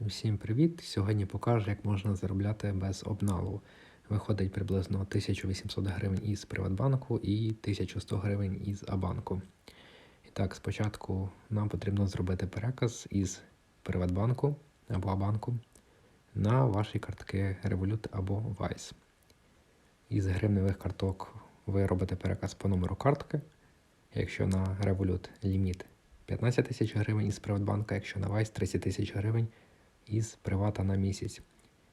Всім привіт! Сьогодні покажу, як можна заробляти без обналу. Виходить приблизно 1800 гривень із Приватбанку і 1100 гривень із Абанку. І так, спочатку нам потрібно зробити переказ із Приватбанку або Абанку на ваші картки Revolut або Wise. Із гривневих карток ви робите переказ по номеру картки. Якщо на Revolut ліміт 15 тисяч гривень із Приватбанка, якщо на Wise 30 тисяч гривень із Привата на місяць.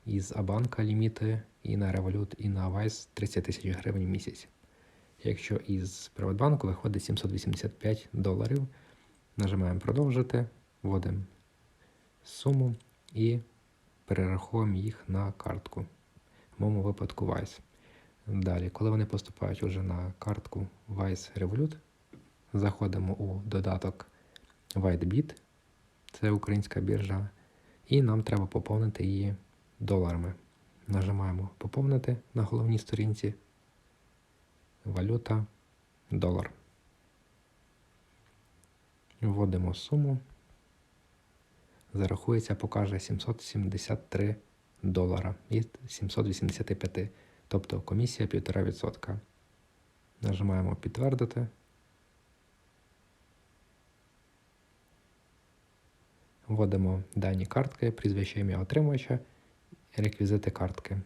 Із Абанка ліміти і на Revolut, і на Wise 30 тисяч гривень в місяць. Якщо із Приватбанку виходить 785 доларів, нажимаємо продовжити, вводимо суму і перераховуємо їх на картку. В моєму випадку Wise. Далі, коли вони поступають уже на картку Wise Revolut, заходимо у додаток WhiteBit, це українська біржа, і нам треба поповнити її доларами. Нажимаємо поповнити на головній сторінці. Валюта долар. Вводимо суму. Зарахується, покаже 773 долара від 785, тобто комісія 1,5%. Нажимаємо підтвердити. Вводимо дані картки, прізвище ім'я отримувача, реквізити картки.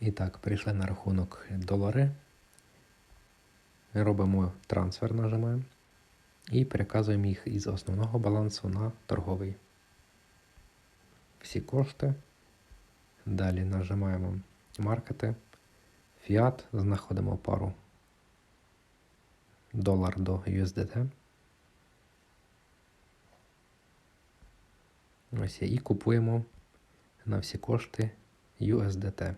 І так, перейшли на рахунок долари. Робимо трансфер, нажимаємо і переказуємо їх із основного балансу на торговий. Всі кошти. Далі нажимаємо маркети. Фіат, знаходимо пару долар до USDT. Ось і купуємо на всі кошти USDT.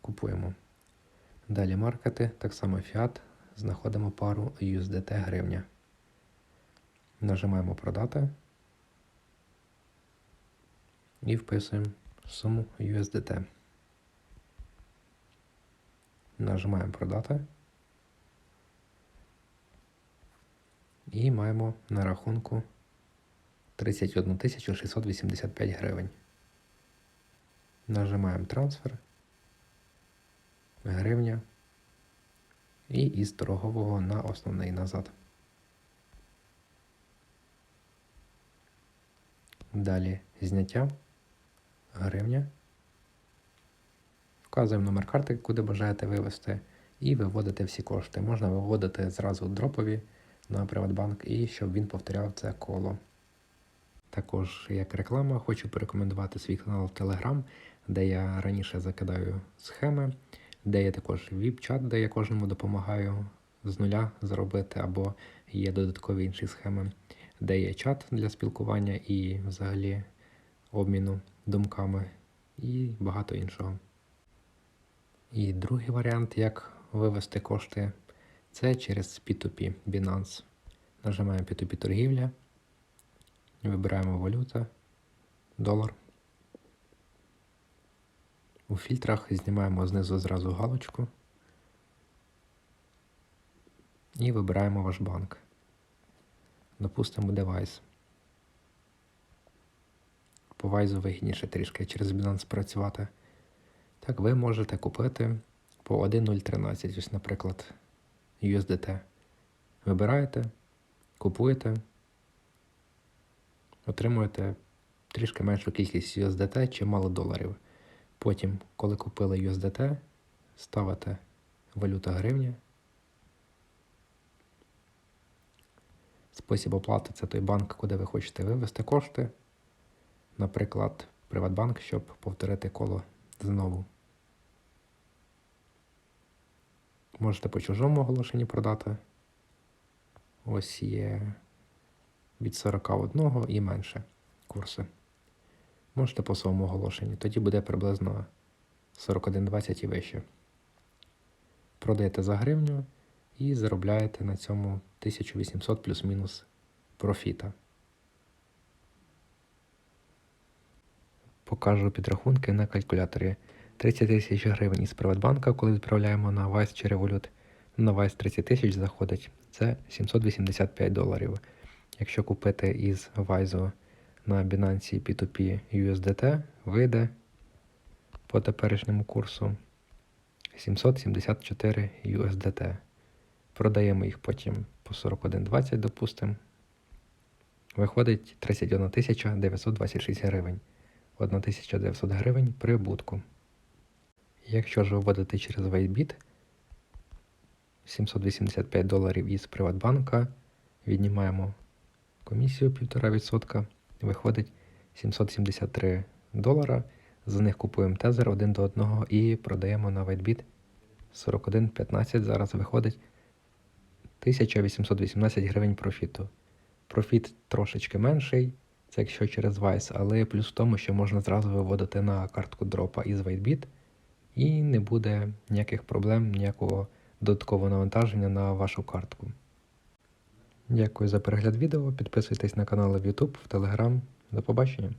Купуємо. Далі маркети, так само Fiat, знаходимо пару USDT гривня. Нажимаємо продати і вписуємо суму USDT. Нажимаємо продати. І маємо на рахунку 31 685 гривень. Нажимаємо трансфер, гривня і із торгового на основний назад. Далі зняття гривня. Вказуємо номер карти, куди бажаєте вивести, і виводите всі кошти. Можна виводити зразу дропові на Приватбанк і щоб він повторяв це коло. Також, як реклама, хочу порекомендувати свій канал в Telegram, де я раніше закидаю схеми, де є також віп-чат, де я кожному допомагаю з нуля заробити, або є додаткові інші схеми, де є чат для спілкування і взагалі обміну думками і багато іншого. І другий варіант, як вивести кошти, це через P2P Binance. Нажимаємо P2P торгівля, вибираємо валюта, долар. У фільтрах знімаємо знизу зразу галочку і вибираємо ваш банк. Допустимо девайс. По вайзу вигідніше трішки через Binance працювати. Так, ви можете купити по 1.013, ось, наприклад, USDT. Вибираєте, купуєте, отримуєте трішки меншу кількість USDT чи мало доларів. Потім, коли купили USDT, ставите валюта гривня. Спосіб оплати це той банк, куди ви хочете вивести кошти. Наприклад, Приватбанк, щоб повторити коло знову. Можете по чужому оголошенні продати. Ось є від 41 і менше курси. Можете по своєму оголошенні. Тоді буде приблизно 41,20 і вище. Продаєте за гривню і заробляєте на цьому 1800 плюс-мінус профіта. Покажу підрахунки на калькуляторі. 30 тисяч гривень із Приватбанка, коли відправляємо на Vice чи Revolut. На Vice 30 тисяч заходить. Це 785 доларів. Якщо купити із Вайзу на Binance P2P USDT, вийде по теперішньому курсу 774 USDT. Продаємо їх потім по 41,20, допустимо. Виходить 31 926 гривень. 1900 гривень прибутку. Якщо ж виводити через Вайтбіт 785 доларів із Приватбанка, віднімаємо комісію 1,5%, виходить 773 долара. З них купуємо тезер один до одного і продаємо на Вайтбіт 41,15. Зараз виходить 1818 гривень профіту. Профіт трошечки менший, це якщо через Vice, але плюс в тому, що можна зразу виводити на картку дропа із WhiteBit і не буде ніяких проблем, ніякого додаткового навантаження на вашу картку. Дякую за перегляд відео. Підписуйтесь на канали в YouTube, в Telegram. До побачення!